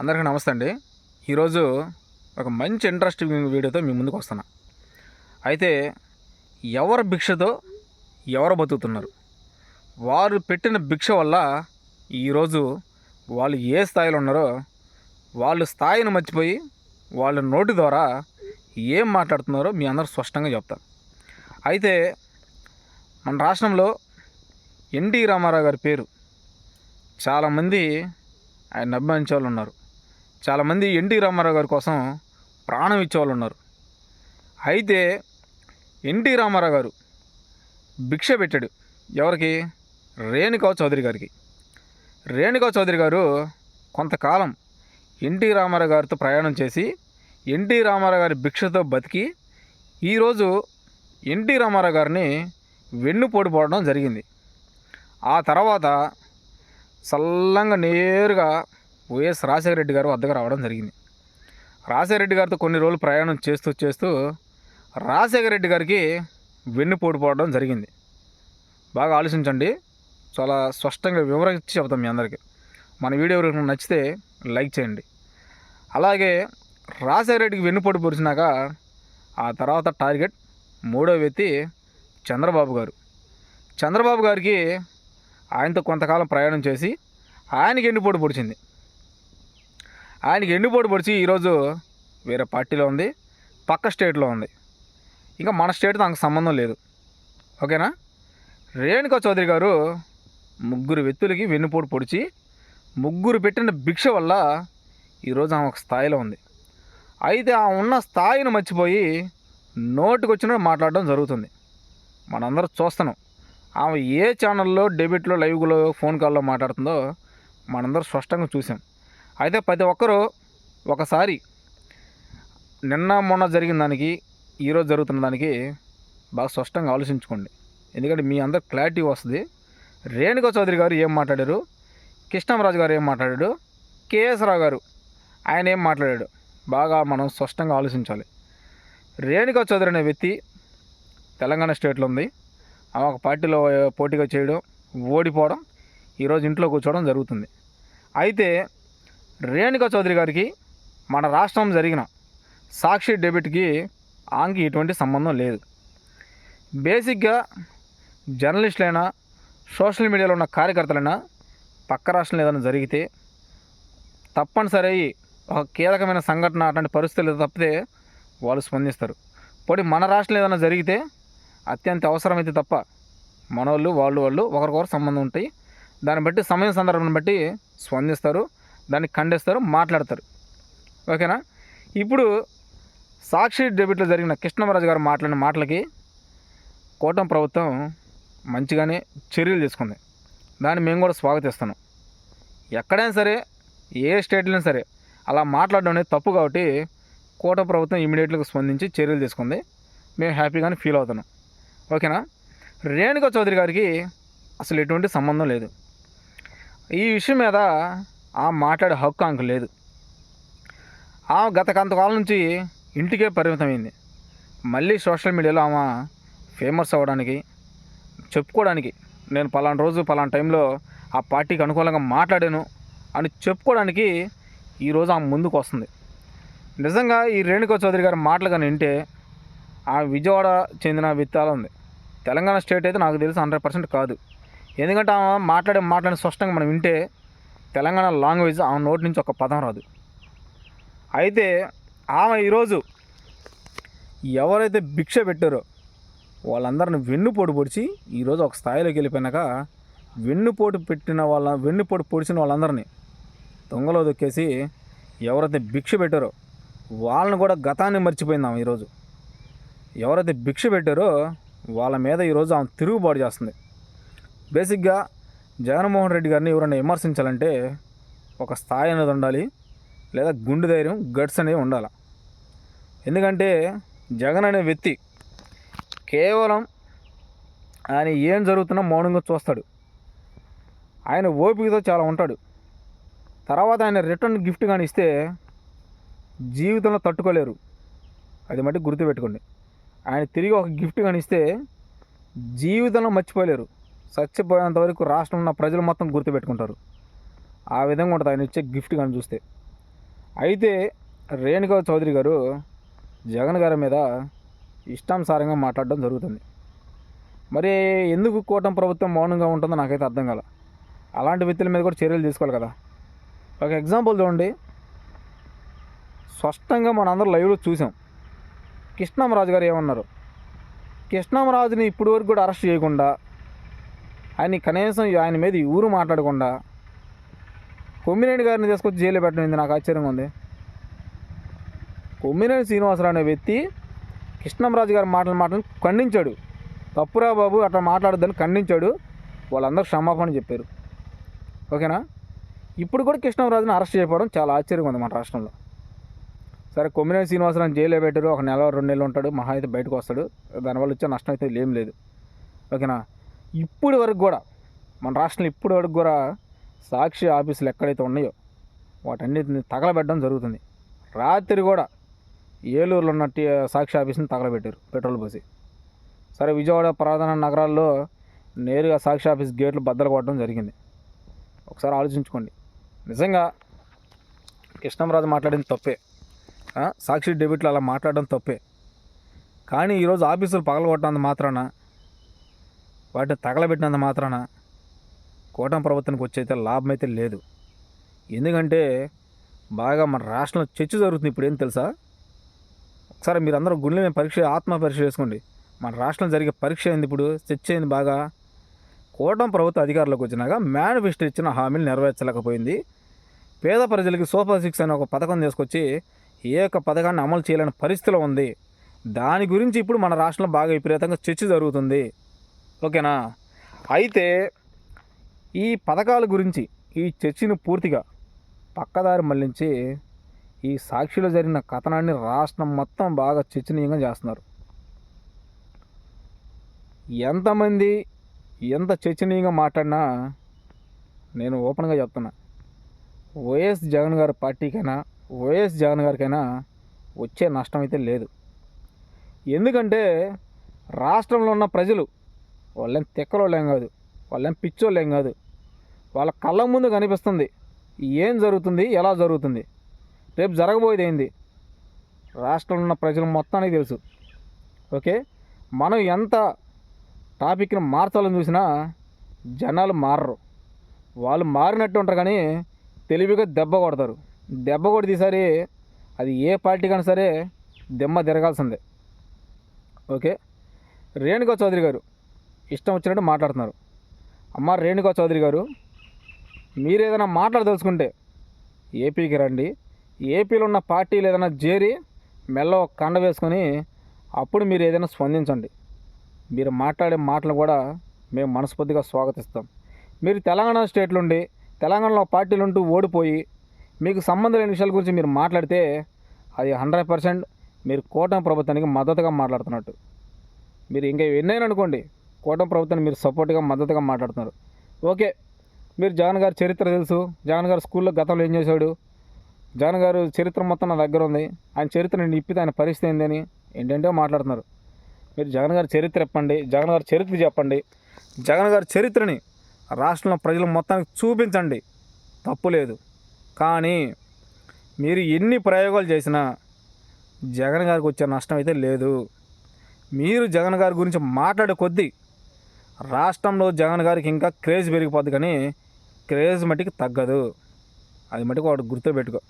అందరికీ నమస్తే అండి. ఈరోజు ఒక మంచి ఇంట్రెస్టింగ్ వీడియోతో మీ ముందుకు వస్తున్నా. అయితే ఎవరి భిక్షతో ఎవరు బతుకుతున్నారు? వారు పెట్టిన భిక్ష వల్ల ఈరోజు వాళ్ళు ఏ స్థాయిలో ఉన్నారో వాళ్ళు స్థాయిని మర్చిపోయి వాళ్ళ నోటి ద్వారా ఏం మాట్లాడుతున్నారో మీ అందరూ స్పష్టంగా చెప్తారు. అయితే మన రాష్ట్రంలో ఎన్టీ రామారావు గారి పేరు చాలామంది ఆయన అభిమానించే వాళ్ళు ఉన్నారు. చాలామంది ఎన్టీ రామారావు గారి కోసం ప్రాణం ఇచ్చేవాళ్ళు ఉన్నారు. అయితే ఎన్టీ రామారావు గారు భిక్ష పెట్టాడు. ఎవరికి? రేణుకా చౌదరి గారికి. రేణుకా చౌదరి గారు కొంతకాలం ఎన్టీ రామారావు గారితో ప్రయాణం చేసి ఎన్టీ రామారావు గారి భిక్షతో బతికి ఈరోజు ఎన్టీ రామారావు గారిని వెన్నుపోటు పోవడం జరిగింది. ఆ తర్వాత చల్లంగా నేరుగా వైఎస్ రాజశేఖర రెడ్డి గారు వద్దకు రావడం జరిగింది. రాజశేఖర రెడ్డి గారితో కొన్ని రోజులు ప్రయాణం చేస్తూ చేస్తూ రాజశేఖర రెడ్డి గారికి వెన్నుపోటు పోవడం జరిగింది. బాగా ఆలోచించండి. చాలా స్పష్టంగా వివరించి చెబుతాం మీ అందరికీ. మన వీడియో ఎవరికి నచ్చితే లైక్ చేయండి. అలాగే రాజశేఖర రెడ్డికి వెన్నుపోటు పొడిచినాక ఆ తర్వాత టార్గెట్ మూడో వ్యక్తి చంద్రబాబు గారు. చంద్రబాబు గారికి ఆయనతో కొంతకాలం ప్రయాణం చేసి ఆయనకి ఎండిపోటు పొడిచింది. ఆయనకి ఎండిపోటు పొడిచి ఈరోజు వేరే పార్టీలో ఉంది పక్క స్టేట్లో ఉంది. ఇంకా మన స్టేట్తో నాకు సంబంధం లేదు. ఓకేనా? రేణుకా చౌదరి గారు ముగ్గురు వ్యక్తులకి వెన్నుపోటు పొడిచి ముగ్గురు పెట్టిన భిక్ష వల్ల ఈరోజు ఆమె ఒక స్థాయిలో ఉంది. అయితే ఆ ఉన్న స్థాయిని మర్చిపోయి నోటుకొచ్చిన మాట్లాడడం జరుగుతుంది. మనందరూ చూస్తున్నాం. ఆమె ఏ ఛానల్లో డెబిట్లో లైవ్లో ఫోన్ కాల్లో మాట్లాడుతుందో మనందరూ స్పష్టంగా చూసాం. అయితే ప్రతి ఒక్కరూ ఒకసారి నిన్న మొన్న జరిగిన దానికి ఈరోజు జరుగుతున్న దానికి బాగా స్పష్టంగా ఆలోచించుకోండి. ఎందుకంటే మీ అందరు క్లారిటీ వస్తుంది. రేణుకా చౌదరి గారు ఏం మాట్లాడారు? కృష్ణంరాజు గారు ఏం మాట్లాడాడు కేఎస్ రావు గారు ఆయన ఏం మాట్లాడాడు బాగా మనం స్పష్టంగా ఆలోచించాలి. రేణుకా చౌదరి అనే వ్యక్తి తెలంగాణ స్టేట్లో ఉంది. ఆమె ఒక పార్టీలో పోటీగా చేయడం ఓడిపోవడం ఈరోజు ఇంట్లో కూర్చోవడం జరుగుతుంది. అయితే రేణుకా చౌదరి గారికి మన రాష్ట్రం జరిగిన సాక్షి డెబిట్కి ఆమెకి ఎటువంటి సంబంధం లేదు. బేసిక్గా జర్నలిస్టులైనా సోషల్ మీడియాలో ఉన్న కార్యకర్తలైనా పక్క రాష్ట్రంలో ఏదైనా జరిగితే తప్పనిసరి అయ్యి ఒక కీలకమైన సంఘటన అటువంటి పరిస్థితులు తప్పితే వాళ్ళు స్పందిస్తారు. పోటీ మన రాష్ట్రంలో ఏదైనా జరిగితే అత్యంత అవసరమైతే తప్ప మనోళ్ళు వాళ్ళు వాళ్ళు ఒకరికొకరు సంబంధం ఉంటాయి. దాన్ని బట్టి సమయం సందర్భాన్ని బట్టి స్పందిస్తారు. దాన్ని ఖండిస్తారు మాట్లాడతారు. ఓకేనా? ఇప్పుడు సాక్షి డెబిట్లో జరిగిన కృష్ణమరాజు గారు మాట్లాడిన మాటలకి కూటమి ప్రభుత్వం మంచిగానే చర్యలు తీసుకుంది. దాన్ని మేము కూడా స్వాగతిస్తున్నాం. ఎక్కడైనా సరే ఏ స్టేట్లో సరే అలా మాట్లాడడం అనేది తప్పు కాబట్టి కోట ప్రభుత్వం ఇమీడియట్గా స్పందించి చర్యలు తీసుకుంది. మేము హ్యాపీగానే ఫీల్ అవుతున్నాం. ఓకేనా? రేణుకా చౌదరి గారికి అసలు ఎటువంటి సంబంధం లేదు. ఈ విషయం మీద ఆ మాట్లాడే హక్కు ఆమెకు లేదు. ఆమె గత కొంతకాలం నుంచి ఇంటికే పరిమితమైంది. మళ్ళీ సోషల్ మీడియాలో ఆమె ఫేమస్ అవ్వడానికి చెప్పుకోవడానికి నేను పలానా రోజు పలానా టైంలో ఆ పార్టీకి అనుకూలంగా మాట్లాడాను అని చెప్పుకోవడానికి ఈరోజు ఆమె ముందుకు వస్తుంది. నిజంగా ఈ రేణుకా చౌదరి గారి మాటలు కానీ వింటే ఆ విజయవాడ చెందిన విత్తాలు ఉంది. తెలంగాణ స్టేట్ అయితే నాకు తెలిసి హండ్రెడ్ పర్సెంట్ కాదు. ఎందుకంటే ఆమె మాట్లాడే మాట్లాడిన స్పష్టంగా మనం వింటే తెలంగాణ లాంగ్వేజ్ ఆమె నోటి నుంచి ఒక పదం రాదు. అయితే ఆమె ఈరోజు ఎవరైతే భిక్ష పెట్టారో వాళ్ళందరిని వెన్నుపోటు పొడిచి ఈరోజు ఒక స్థాయిలోకి వెళ్ళిపోయినాక వెన్నుపోటు పెట్టిన వాళ్ళ వెన్నుపోటు పొడిచిన వాళ్ళందరినీ దొంగలో దొక్కేసి ఎవరైతే భిక్ష పెట్టారో వాళ్ళని కూడా గతాన్ని మర్చిపోయింది ఆమె ఈరోజు. ఎవరైతే భిక్ష పెట్టారో వాళ్ళ మీద ఈరోజు ఆమె తిరుగుబాటు చేస్తుంది. బేసిక్గా జగన్మోహన్ రెడ్డి గారిని ఎవరైనా విమర్శించాలంటే ఒక స్థాయి అనేది ఉండాలి లేదా గుండె ధైర్యం గట్స్ అనేవి ఉండాలి. ఎందుకంటే జగన్ అనే వ్యక్తి కేవలం ఆయన ఏం జరుగుతున్నా మౌనంగా చూస్తాడు. ఆయన ఓపికతో చాలా ఉంటాడు. తర్వాత ఆయన రిటర్న్ గిఫ్ట్ కానీ ఇస్తే జీవితంలో తట్టుకోలేరు. అది మట్టి గుర్తుపెట్టుకోండి. ఆయన తిరిగి ఒక గిఫ్ట్ కానీ ఇస్తే జీవితంలో మర్చిపోలేరు. చచ్చిపోయేంత వరకు రాష్ట్రం ఉన్న ప్రజలు మొత్తం గుర్తుపెట్టుకుంటారు. ఆ విధంగా ఉంటుంది ఆయన ఇచ్చే గిఫ్ట్ కానీ చూస్తే. అయితే రేణుకా చౌదరి గారు జగన్ గారి మీద ఇష్టానుసారంగా మాట్లాడడం జరుగుతుంది. మరి ఎందుకు కూటమి ప్రభుత్వం మౌనంగా ఉంటుందో నాకైతే అర్థం కాల. అలాంటి వ్యక్తుల మీద కూడా చర్యలు తీసుకోవాలి కదా. ఒక ఎగ్జాంపుల్ చూడండి. స్పష్టంగా మనందరం లైవ్లో చూసాం. కృష్ణామరాజు గారు ఏమన్నారు? కృష్ణామరాజుని ఇప్పటి వరకు కూడా అరెస్ట్ చేయకుండా ఆయన కనీసం ఆయన మీద ఊరు మాట్లాడకుండా కొమ్మినేని గారిని తీసుకొచ్చి జైలు పెట్టడం నాకు ఆశ్చర్యంగా ఉంది. కొమ్మినేని శ్రీనివాసరావు అనే వ్యక్తి కృష్ణంరాజు గారి మాటలు మాటలు ఖండించాడు. తప్పురా బాబు అట్లా మాట్లాడొద్దని ఖండించాడు. వాళ్ళందరూ క్షమాపణ చెప్పారు. ఓకేనా? ఇప్పుడు కూడా కృష్ణంరాజుని అరెస్ట్ చేయడం చాలా ఆశ్చర్యంగా ఉంది మన రాష్ట్రంలో. సరే కొమ్మినేని శ్రీనివాసరావు జైల్లో పెట్టారు. ఒక నెల రెండు నెలలు ఉంటాడు. మహా అయితే బయటకు వస్తాడు. దానివల్ల వచ్చే నష్టం అయితే ఏం లేదు. ఓకేనా? ఇప్పుడు వరకు కూడా మన రాష్ట్రంలో ఇప్పుడు వరకు కూడా సాక్షి ఆఫీసులు ఎక్కడైతే ఉన్నాయో వాటన్నిటిని తగలబెట్టడం జరుగుతుంది. రాత్రి కూడా ఏలూరులో ఉన్న సాక్షి ఆఫీస్ని తగలబెట్టారు పెట్రోల్ పోసి. సరే విజయవాడ ప్రధాన నగరాల్లో నేరుగా సాక్షి ఆఫీస్ గేట్లు బద్దలు కొట్టడం జరిగింది. ఒకసారి ఆలోచించుకోండి. నిజంగా కృష్ణంరాజు మాట్లాడింది తప్పే. సాక్షి డెబిట్లు అలా మాట్లాడడం తప్పే. కానీ ఈరోజు ఆఫీసులు పగలగొట్టినంత మాత్రాన వాటిని తగలబెట్టినంత మాత్రాన కూటమి ప్రభుత్వానికి వచ్చైతే లాభం అయితే లేదు. ఎందుకంటే బాగా మన రాష్ట్రంలో చర్చ జరుగుతుంది ఇప్పుడు ఏం తెలుసా? ఒకసారి మీరు అందరూ గుండెల మీద పరీక్ష ఆత్మ పరీక్ష చేసుకోండి మన రాష్ట్రంలో జరిగే పరీక్ష అయింది ఇప్పుడు? చర్చ అయింది బాగా? కూటమి ప్రభుత్వ అధికారులకు వచ్చినాక మేనిఫెస్టో ఇచ్చిన హామీలు నెరవేర్చలేకపోయింది. పేద ప్రజలకి సూపర్ సిక్స్ అనే ఒక పథకం తీసుకొచ్చి ఏ ఒక్క పథకాన్ని అమలు చేయలేని పరిస్థితిలో ఉంది. దాని గురించి ఇప్పుడు మన రాష్ట్రంలో బాగా విపరీతంగా చర్చ జరుగుతుంది. ఓకేనా? అయితే ఈ పథకాల గురించి ఈ చర్చను పూర్తిగా పక్కదారి మళ్ళించి ఈ సాక్షిలో జరిగిన కథనాన్ని రాష్ట్రం మొత్తం బాగా చర్చనీయంగా చేస్తున్నారు. ఎంతమంది ఎంత చర్చనీయంగా మాట్లాడినా నేను ఓపెన్గా చెప్తున్నా. వైఎస్ జగన్ గారి పార్టీకైనా వైఎస్ జగన్ గారికైనా వచ్చే నష్టం అయితే లేదు. ఎందుకంటే రాష్ట్రంలో ఉన్న ప్రజలు వాళ్ళేం తిక్కలోళ్ళేం కాదు. వాళ్ళేం పిచ్చోళ్ళేం కాదు. వాళ్ళ కళ్ళ ముందు కనిపిస్తుంది. ఏం జరుగుతుంది? ఎలా జరుగుతుంది? రేపు జరగబోయేది ఏంది? రాష్ట్రంలో ఉన్న ప్రజలు మొత్తానికి తెలుసు. ఓకే? మనం ఎంత టాపిక్ని మార్చాలని చూసినా జనాలు మారరు. వాళ్ళు మారినట్టు ఉంటారు కానీ తెలివిగా దెబ్బ కొడతారు. దెబ్బ కొడితేసారి అది ఏ పార్టీకైనా సరే దెమ్మ తిరగాల్సిందే. ఓకే? రేణుకా చౌదరి గారు ఇష్టం వచ్చినట్టు మాట్లాడుతున్నారు. అమ్మ రేణుకా చౌదరి గారు మీరు ఏదైనా మాట్లాడదలుచుకుంటే ఏపీకి రండి. ఏపీలో ఉన్న పార్టీలు ఏదైనా చేరి మెల్ల ఒక కండ వేసుకొని అప్పుడు మీరు ఏదైనా స్పందించండి. మీరు మాట్లాడే మాటలు కూడా మేము మనస్ఫూర్తిగా స్వాగతిస్తాం. మీరు తెలంగాణ స్టేట్లో ఉండి తెలంగాణలో పార్టీలు ఉంటూ ఓడిపోయి మీకు సంబంధం లేని విషయాల గురించి మీరు మాట్లాడితే అది హండ్రెడ్ పర్సెంట్ మీరు కూటమి ప్రభుత్వానికి మద్దతుగా మాట్లాడుతున్నట్టు. మీరు ఇంకా ఎన్నైనా అనుకోండి కూటమి ప్రభుత్వాన్ని మీరు సపోర్ట్గా మద్దతుగా మాట్లాడుతున్నారు. ఓకే మీరు జగన్ గారి చరిత్ర తెలుసు. జగన్ గారు స్కూల్లో గతంలో ఏం చేశాడు? జగన్ గారు చరిత్ర మొత్తం నా దగ్గర ఉంది. ఆయన చరిత్ర నేను నిప్పితే ఆయన పరిస్థితి ఏందని ఏంటంటే మాట్లాడుతున్నారు. మీరు జగన్ గారి చరిత్ర చెప్పండి. జగన్ గారి చరిత్ర చెప్పండి. జగన్ గారి చరిత్రని రాష్ట్రంలో ప్రజలు మొత్తానికి చూపించండి. తప్పు లేదు. కానీ మీరు ఎన్ని ప్రయోగాలు చేసినా జగన్ గారికి వచ్చే నష్టం అయితే లేదు. మీరు జగన్ గారి గురించి మాట్లాడే కొద్దీ రాష్ట్రంలో జగన్ గారికి ఇంకా క్రేజ్ పెరిగిపోద్ది కానీ క్రేజ్ మటుకు తగ్గదు. అది మటుకు వాడు గుర్తుపెట్టుకో.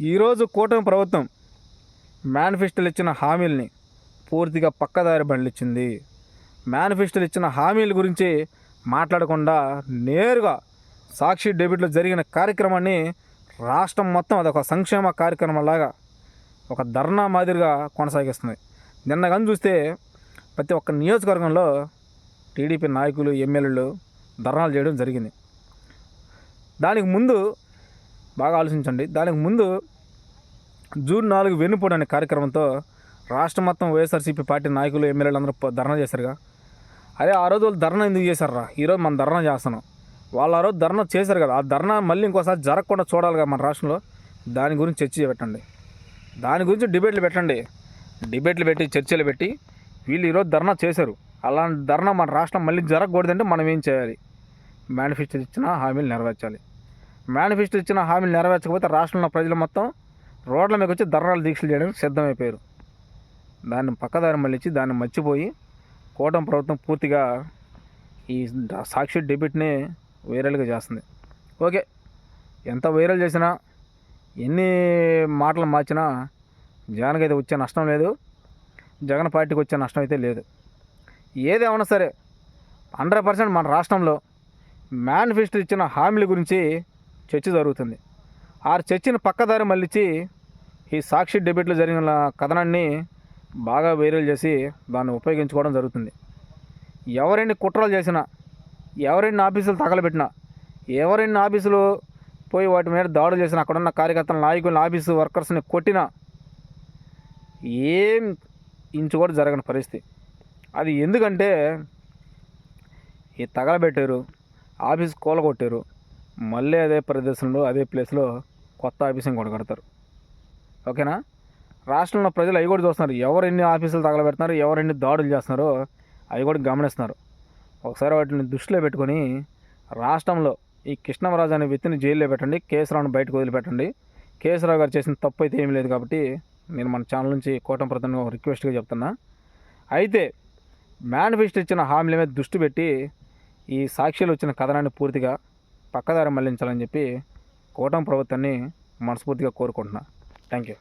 ఈరోజు కూటమి ప్రభుత్వం మేనిఫెస్టోలు ఇచ్చిన హామీల్ని పూర్తిగా పక్కదారి బండిచ్చింది మేనిఫెస్టోలు ఇచ్చిన హామీల గురించి మాట్లాడకుండా నేరుగా సాక్షి డెబిట్లో జరిగిన కార్యక్రమాన్ని రాష్ట్రం మొత్తం అదొక సంక్షేమ కార్యక్రమంలాగా ఒక ధర్నా మాదిరిగా కొనసాగిస్తుంది. నిన్న కానీ చూస్తే ప్రతి ఒక్క నియోజకవర్గంలో టీడీపీ నాయకులు ఎమ్మెల్యేలు ధర్నాలు చేయడం జరిగింది. దానికి ముందు బాగా ఆలోచించండి. దానికి ముందు జూన్ నాలుగు వెన్నుపోటు అనే కార్యక్రమంతో రాష్ట్రం మొత్తం వైఎస్ఆర్సీపీ పార్టీ నాయకులు ఎమ్మెల్యేలు అందరూ ధర్నా చేశారుగా. అరే ఆ రోజు వాళ్ళు ధర్నా ఎందుకు చేశారా ఈరోజు మనం ధర్నా చేస్తున్నాం. వాళ్ళు ఆ రోజు ధర్నా చేశారు కదా. ఆ ధర్నా మళ్ళీ ఇంకోసారి జరగకుండా చూడాలి కదా మన రాష్ట్రంలో. దాని గురించి చర్చ పెట్టండి దాని గురించి డిబేట్లు పెట్టండి. డిబేట్లు పెట్టి చర్చలు పెట్టి వీళ్ళు ఈరోజు ధర్నా చేశారు. అలాంటి ధర్నా మన రాష్ట్రం మళ్ళీ జరగకూడదంటే మనం ఏం చేయాలి? మేనిఫెస్టో ఇచ్చిన హామీలు నెరవేర్చాలి. మేనిఫెస్టో ఇచ్చిన హామీలు నెరవేర్చకపోతే రాష్ట్రంలో ప్రజలు మొత్తం రోడ్ల మీద వచ్చి ధర్నాలు దీక్షలు చేయడానికి సిద్ధమైపోయారు. దాన్ని పక్కదారి మళ్ళించి దాన్ని మర్చిపోయి కూటమి ప్రభుత్వం పూర్తిగా ఈ సాక్షి డెబిట్ని వైరల్గా చేస్తుంది. ఓకే ఎంత వైరల్ చేసినా ఎన్ని మాటలు మార్చినా జగన్కి అయితే వచ్చే నష్టం లేదు. జగన్ పార్టీకి వచ్చే నష్టం అయితే లేదు. ఏదేమన్నా సరే హండ్రెడ్ పర్సెంట్ మన రాష్ట్రంలో మేనిఫెస్టో ఇచ్చిన హామీల గురించి చర్చ జరుగుతుంది. ఆ చర్చను పక్కదారి మళ్ళించి ఈ సాక్షి డెబిట్లో జరిగిన కథనాన్ని బాగా వైరల్ చేసి దాన్ని ఉపయోగించుకోవడం జరుగుతుంది. ఎవరెన్ని కుట్రలు చేసినా ఎవరెన్ని ఆఫీసులు తగలబెట్టినా ఎవరెన్ని ఆఫీసులు పోయి వాటి మీద దాడులు చేసినా అక్కడున్న కార్యకర్తల నాయకుల ఆఫీసు వర్కర్స్ని కొట్టినా ఏం ఇంచు కూడా జరగని పరిస్థితి. అది ఎందుకంటే ఈ తగలబెట్టారు ఆఫీస్ కూలగొట్టారు మళ్ళీ అదే ప్రదేశంలో అదే ప్లేస్లో కొత్త ఆఫీస్ ఇంకోటి కడతారు. ఓకేనా? రాష్ట్రంలో ప్రజలు అవి కూడా చూస్తున్నారు. ఎవరు ఎన్ని ఆఫీసులు తగలబెడుతున్నారు ఎవరు ఎన్ని దాడులు చేస్తున్నారో అవి కూడా గమనిస్తున్నారు. ఒకసారి వాటిని దృష్టిలో పెట్టుకొని రాష్ట్రంలో ఈ కృష్ణమరాజు అనే వ్యక్తిని జైల్లో పెట్టండి కేసరావుని బయటకు వదిలిపెట్టండి. కేసరావు గారు చేసిన తప్పు అయితే ఏమీ లేదు కాబట్టి నేను మన ఛానల్ నుంచి కోటం ప్రధాన రిక్వెస్ట్గా చెప్తున్నా. అయితే మేనిఫెస్టో ఇచ్చిన హామీల మీద దృష్టి పెట్టి ఈ సాక్షులు వచ్చిన కథనాన్ని పూర్తిగా పక్కదారి మళ్ళించాలని చెప్పి కూటమి ప్రభుత్వాన్ని మనస్ఫూర్తిగా కోరుకుంటున్నా. Thank you